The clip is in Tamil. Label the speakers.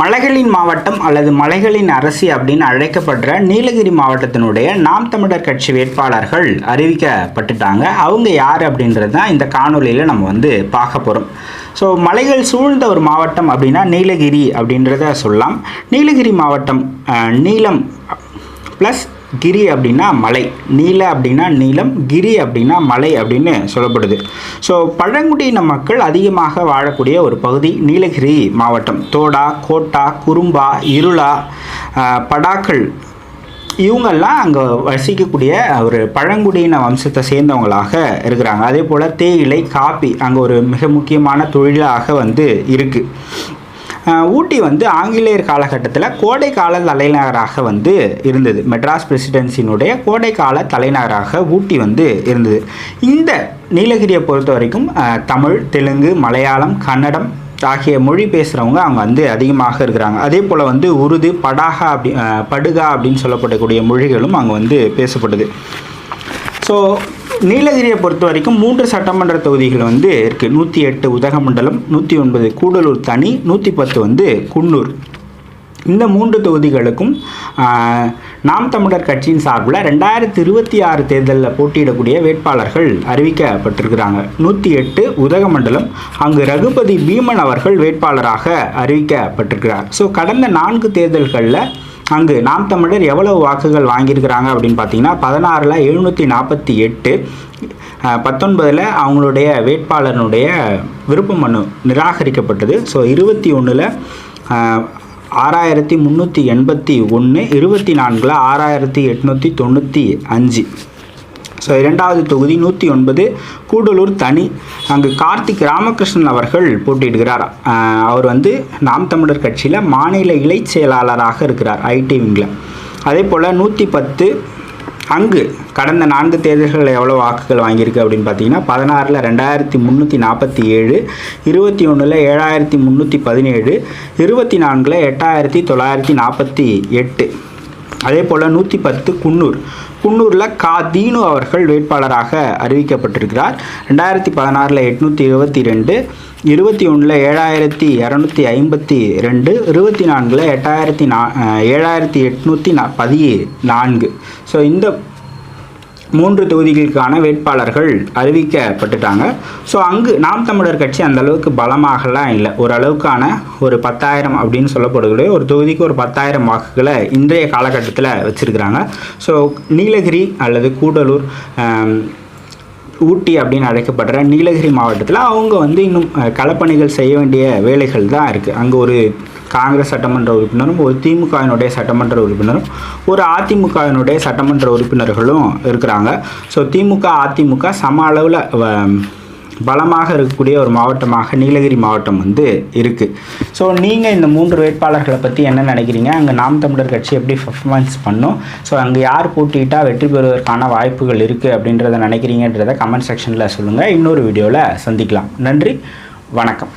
Speaker 1: மலைகளின் மாவட்டம் அல்லது மலைகளின் அரசி அப்படின்னு அழைக்கப்படுற நீலகிரி மாவட்டத்தினுடைய நாம் தமிழர் கட்சி வேட்பாளர்கள் அறிவிக்கப்பட்டுட்டாங்க. அவங்க யார் அப்படின்றது தான் இந்த காணொலியில் நம்ம வந்து பார்க்க போகிறோம் ஸோ மலைகள் சூழ்ந்த ஒரு மாவட்டம் அப்படின்னா நீலகிரி அப்படின்றத சொல்லலாம். நீலகிரி மாவட்டம் நீலம் ப்ளஸ் கிரி அப்படின்னா மலை நீல அப்படின்னா நீலம் கிரி அப்படின்னா மலை அப்படின்னு சொல்லப்படுது. ஸோ பழங்குடியின மக்கள் அதிகமாக வாழக்கூடிய ஒரு பகுதி நீலகிரி மாவட்டம். தோடா கோட்டா குறும்பா இருளா படாக்கள். இவங்கெல்லாம் அங்கே வசிக்கக்கூடிய ஒரு பழங்குடியின வம்சத்தை சேர்ந்தவங்களாக இருக்கிறாங்க. அதே போல் தேயிலை காப்பி அங்கே ஒரு மிக முக்கியமான தொழிலாக வந்து இருக்குது ஊட்டி வந்து ஆங்கிலேயர் காலகட்டத்தில் கோடைக்கால தலைநகராக வந்து இருந்தது. மெட்ராஸ் பிரசிடென்சியினுடைய கோடைக்கால தலைநகராக ஊட்டி வந்து இருந்தது. இந்த நீலகிரியை பொறுத்த வரைக்கும் தமிழ் தெலுங்கு மலையாளம் கன்னடம் ஆகிய மொழி பேசுகிறவங்க அவங்க வந்து அதிகமாக இருக்கிறாங்க. அதே போல் வந்து உருது படாகா அப்படி படுகா அப்படின்னு சொல்லப்படக்கூடிய மொழிகளும் அங்கே வந்து பேசப்படுது ஸோ நீலகிரியை பொறுத்த வரைக்கும் மூன்று சட்டமன்ற தொகுதிகள் வந்து இருக்குது நூற்றி எட்டு உதகமண்டலம் நூற்றி ஒன்பது கூடலூர் தனி நூற்றி பத்து வந்து குன்னூர். இந்த மூன்று தொகுதிகளுக்கும் நாம் தமிழர் கட்சியின் சார்பில் ரெண்டாயிரத்தி இருபத்தி ஆறு தேர்தலில் போட்டியிடக்கூடிய வேட்பாளர்கள் அறிவிக்கப்பட்டிருக்கிறாங்க. நூற்றி எட்டு உதகமண்டலம் அங்கு ரகுபதி பீமன் அவர்கள் வேட்பாளராக அறிவிக்கப்பட்டிருக்கிறார். ஸோ கடந்த நான்கு தேர்தல்களில் அங்கு நாம் தமிழர் எவ்வளவு வாக்குகள் வாங்கியிருக்கிறாங்க அப்படின்னு பார்த்தீங்கன்னா பதினாறில் எழுநூற்றி நாற்பத்தி எட்டு பத்தொன்பதில் அவங்களுடைய வேட்பாளருடைய விருப்ப மனு நிராகரிக்கப்பட்டது. ஸோ இருபத்தி ஒன்றில் ஆறாயிரத்தி முந்நூற்றி எண்பத்தி ஒன்று இருபத்தி நான்கில் ஆறாயிரத்தி எட்நூற்றி தொண்ணூற்றி அஞ்சு. ஸோ இரண்டாவது தொகுதி நூற்றி ஒன்பது. கூடலூர் தனி. அங்கு கார்த்திக் ராமகிருஷ்ணன் அவர்கள் போட்டியிடுகிறார். அவர் வந்து நாம் தமிழர் கட்சியில் மாநில இலைச் செயலாளராக இருக்கிறார் ஐடி விங்கில் அதே போல் நூற்றி பத்து அங்கு கடந்த நான்கு தேர்தல்களில் எவ்வளோ வாக்குகள் வாங்கியிருக்கு அப்படின்னு பார்த்தீங்கன்னா பதினாறில் ரெண்டாயிரத்தி முந்நூற்றி நாற்பத்தி ஏழு இருபத்தி ஒன்றில் ஏழாயிரத்தி முந்நூற்றி பதினேழு இருபத்தி நான்கில் எட்டாயிரத்தி தொள்ளாயிரத்தி நாற்பத்தி எட்டு. அதே போல் நூற்றி பத்து குன்னூர். குன்னூரில் கா. தீனு அவர்கள் வேட்பாளராக அறிவிக்கப்பட்டிருக்கிறார். ரெண்டாயிரத்தி பதினாறில் எட்நூற்றி இருபத்தி ரெண்டு இருபத்தி ஒன்றில் ஏழாயிரத்தி இரநூத்தி ஐம்பத்தி ரெண்டு இருபத்தி நான்கில் எட்டாயிரத்தி நா ஏழாயிரத்தி எட்நூற்றி நா பதி நான்கு ஸோ இந்த மூன்று தொகுதிகளுக்கான வேட்பாளர்கள் அறிவிக்கப்பட்டுட்டாங்க. ஸோ அங்கு நாம் தமிழர் கட்சி அந்த அளவுக்கு பலமாகலாம் இல்லை. ஓரளவுக்கான ஒரு பத்தாயிரம் அப்படின்னு சொல்லப்படக்கூடிய ஒரு தொகுதிக்கு ஒரு பத்தாயிரம் வாக்குகளை இன்றைய காலகட்டத்தில் வச்சுருக்கிறாங்க. ஸோ நீலகிரி அல்லது கூடலூர் ஊட்டி அப்படின்னு அழைக்கப்படுற நீலகிரி மாவட்டத்தில் அவங்க வந்து இன்னும் களப்பணிகள் செய்ய வேண்டிய வேலைகள் தான் இருக்குது அங்கே ஒரு காங்கிரஸ் சட்டமன்ற உறுப்பினரும் ஒரு திமுகவினுடைய சட்டமன்ற உறுப்பினரும் ஒரு அதிமுகவினுடைய சட்டமன்ற உறுப்பினர்களும் இருக்கிறாங்க. ஸோ திமுக அதிமுக சம அளவில் பலமாக இருக்கக்கூடிய ஒரு மாவட்டமாக நீலகிரி மாவட்டம் வந்து இருக்குது ஸோ நீங்கள் இந்த மூன்று வேட்பாளர்களை பற்றி என்ன நினைக்கிறீங்க? அங்கே நாம் தமிழர் கட்சி எப்படி பர்ஃபார்மன்ஸ் பண்ணும்? ஸோ அங்கே யார் போட்டியிட்டா வெற்றி பெறுவதற்கான வாய்ப்புகள் இருக்குது அப்படின்றத நினைக்கிறீங்கன்றத கமெண்ட் செக்ஷனில் சொல்லுங்கள் இன்னொரு வீடியோவில் சந்திக்கலாம். நன்றி. வணக்கம்.